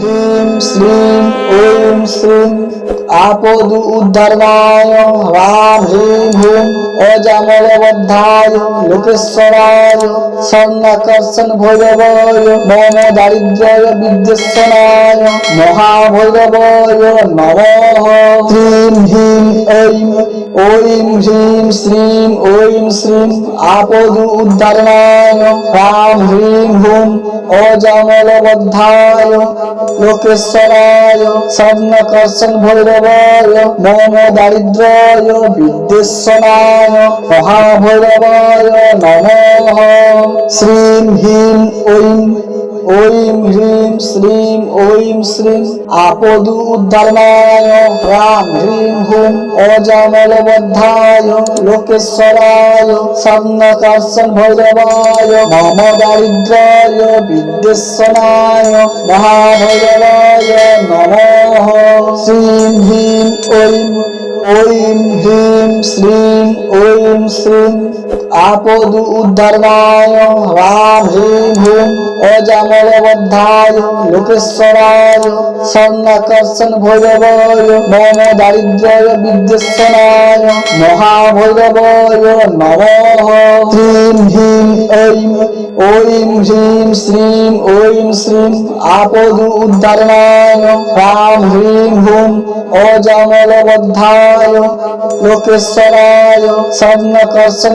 হ্রিম শ্রীম ওম শ্রীম আপদ উদ্ধারণায় রাম হ্রিম হুম অজামলবদ্ধায় লোকেশ্বরায় স্বর্ণাকর্ষণ ভৈরবায় মম দারিদ্র্য বিদ্বেষণায় মহাভৈরবায় নমঃ শ্রীম হ্রিম ঐম ঐম হ্রিম শ্রীম ঐম শ্রীম আপদ উদ্ধারণায় রাম হ্রিম হুম অজামলবদ্ধায় লোকেশ্বরায় স্বর্ণকর্ষণ ভৈরবায় মম দারিদ্রায় বিদ্বেষণায় মহাভৈরবায় নম। শ্রীম হ্রিম ঐম ঐম হ্রিম শ্রীম ঐম শ্রীম। আপদ উদ্ধারণায় রাম হ্রিম হুম। অজামলবদ্ধায় লোকেশ্বরায় স্বর্ণকর্ষণ ভৈরবায় মম দারিদ্র্য বিদ্বেষণায় মহাভৈরবায় নমঃ। শ্রীম হ্রিম ঐম ঐম হ্রিম, শ্রীম ঐম শ্রীম। আপদ উদ্ধারণায় রাম হুম অজামলবদ্ধায় লোকেশ্বরায়, স্বর্ণাকর্ষণ ভৈরবায় মম দারিদ্র্য বিদ্বেষণায়, মহাভৈরবায়, নমঃ শ্রীম হ্রিম ঐম ঐম হ্রিম শ্রীম, ঐম শ্রীম, আপদ রাম হুম লোকেশ্বরায়, স্বর্ণকর্ষণ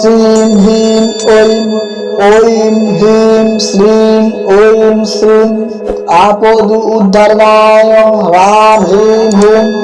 শ্রীম হ্রিম ঐম ঐম হ্রিম শ্রীম ঐম শ্রীম। আপদ উদ্ধারণায় রাম হ্রিম হুম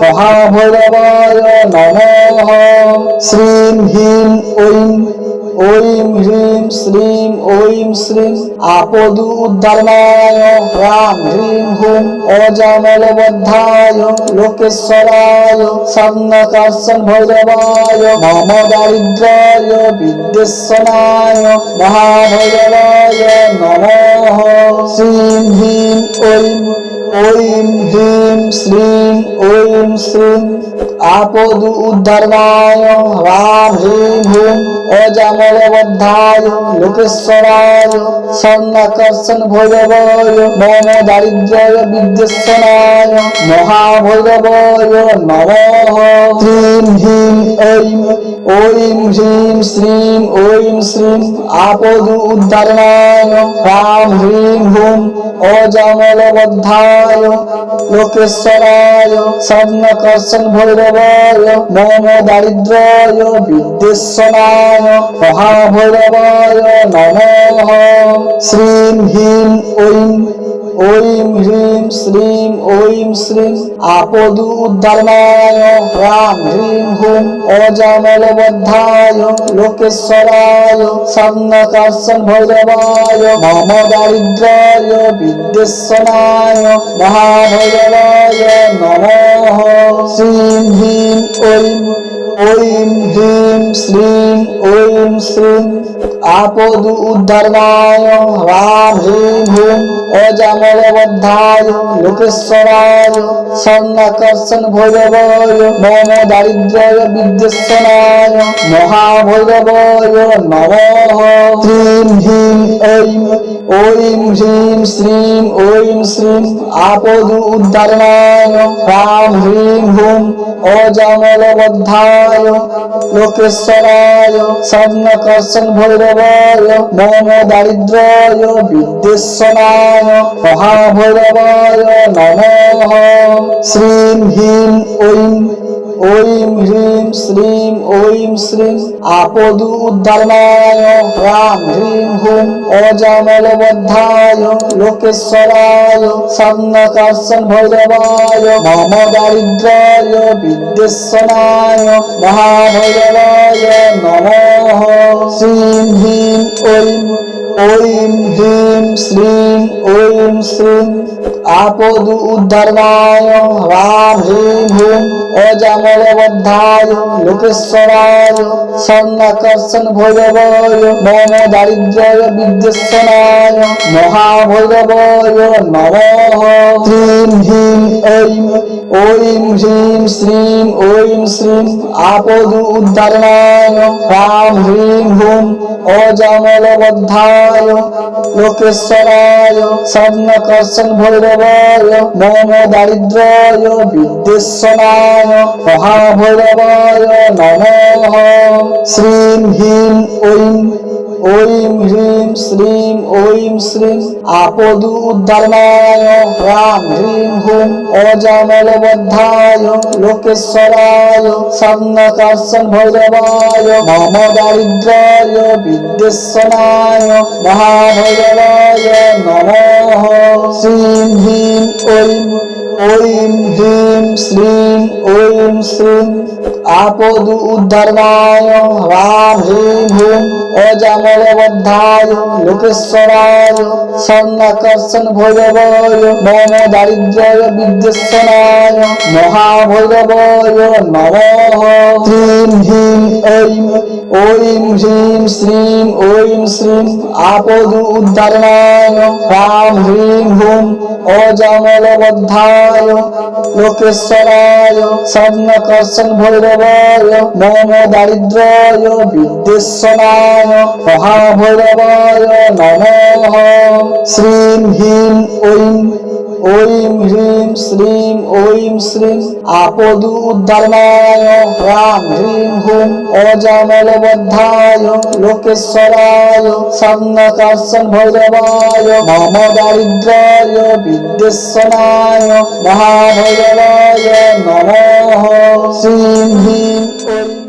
মহাভৈরবায় নমঃ শ্রীম হ্রিম ঐম ঐম হ্রিম শ্রীম ঐম শ্রীম আপদ উদ্ধারণায় রাম হ্রিম হুম অজামলবদ্ধায় লোকেশ্বরায় স্বর্ণকর্ষণ ভৈরবায় মম দারিদ্র্য বিদ্বেষণায় মহাভৈরবায় নমঃ শ্রীম হ্রিম ঐম ঐম হ্রিম শ্রীম ঐম শ্রীম আপদ উদ্ধারণায় রাম হ্রিম হুম অজামলবদ্ধায় লোকেশ্বরায় স্বর্ণাকর্ষণ ভৈরবায় মম দারিদ্র্য বিদ্বেষণায় মহাভৈরবায় নমঃ শ্রীম হ্রিম ঐম ঐম হ্রিম শ্রীম ঐম শ্রীম আপদ উদ্ধারণায় রাম হ্রিম হুম অজামলবদ্ধায় লোকেশ্বরায় স্বর্ণকর্ষণ ভৈরবায় মম দারিদ্র্য বিদ্বেষণায় মহাভৈরবায়, নমঃ শ্রীম হ্রিম ঐম ঐম হ্রিম, শ্রীম ঐম শ্রীম। আপদ উদ্ধারণায়, রাম হ্রিম হুম, অজামলবদ্ধায়, লোকেশ্বরায় স্বর্ণকর্ষণ ভৈরবায়, মম দারিদ্র্য বিদ্বেষণায় মহাভৈরবায়, নমঃ শ্রীম হ্রিম ঐম ঐম হ্রিম শ্রীম ঐম শ্রীম আপদ উদ্ধারণায় রাম হ্রিম হুম অজামলবদ্ধায় লোকেশ্বরায় স্বর্ণাকর্ষণ ভৈরবায় মম দারিদ্র্য বিদ্বেষণায় মহাভৈরবায় নমঃ শ্রীম হ্রিম ঐম ঐম হ্রিম শ্রীম ঐম শ্রীম আপদ উদ্ধারণায় রাম হ্রিম হুম অজামলবদ্ধায় লোকেশ্বরায় স্বর্ণকর্ষণ মম দারিদ্র্য বিদ্বেষণায় মহাভৈরবায় নম। শ্রীম হিম ঐম। ঐম হ্রিম শ্রীম ঐম শ্রীম। আপদু উদ্ধারণায় রাম হ্রিম হুম। অজামলবদ্ধায় লোকেশ্বরায় সান্নকার্ষণ ভৈরবায় মম দারিদ্রায় বিদ্যেশ্বরায় মহাভৈরবায় নমঃ। শ্রীম হ্রিম ঐম ঐম হ্রিম শ্রীম ঐম শ্রীম। আপদ উদ্ধারণায় রাম হ্রিম হুম অজামলবদ্ধায়, লোকেশ্বরায়, স্বর্ণাকর্ষণ ভৈরবায় মম দারিদ্রায় বিদ্যেশ্বরায় মহাভৈরবায় নমঃ। শ্রীম হ্রিম ঐম ঐম হ্রিম শ্রীম ঐম শ্রীম। আপদ উদ্ধারণায় রাম হ্রিম হুম অজামলবদ্ধায় লোকেশ্বরায় স্বর্ণকর্ষণ ভৈরবায় মম দারিদ্রায় বিদ্যেশ্বরায় মহাভৈরবায় নমঃ। শ্রীম হিম ঐম ঐম হ্রিম শ্রীম ঐম শ্রীম। আপদু উদ্ধারণায় রাম হ্রিম হুম। অজামলবদ্ধায়, লোকেশ্বরায় স্বর্ণকর্ষণ ভৈরবায় মম দারিদ্রায় বিদ্যেশ্বরায় মহাভৈরবায়, নমঃ শ্রীম হ্রিম ঐম ঐম হ্রিম শ্রীম ঐম শ্রীম। আপদ উদ্ধারণায় রাম হ্রিম হুম। অজামলবদ্ধায় লোকেশ্বরায় স্বর্ণাকর্ষণ ভৈরবায় মম দারিদ্রায় বিদ্যেশ্বরায় মহাভৈরবায় নমঃ। শ্রীম হ্রিম ঐম ঐম হ্রিম শ্রীম, ঐম শ্রীম আপদ উদ্ধারণায় রাম হ্রিম হুম অজামলবদ্ধায় লোকেশ্বরায় স্বর্ণকর্ষণ ভৈরবায় মম দারিদ্রায় বিদ্যেশ্বরায় মহাভৈরবায় নমঃ। শ্রীম হ্রিম ঐম ঐম হ্রিম শ্রীম ঐম শ্রীম। আপদু উদ্ধারণায় রাম হ্রিম হুম। অজামলবদ্ধায় লোকেশ্বরায় স্বর্ণকর্ষণ ভৈরবায় মম দারিদ্রায় বিদ্যেশ্বরায় মহাভৈরবায় নমঃ। শ্রীম হ্রিম ঐম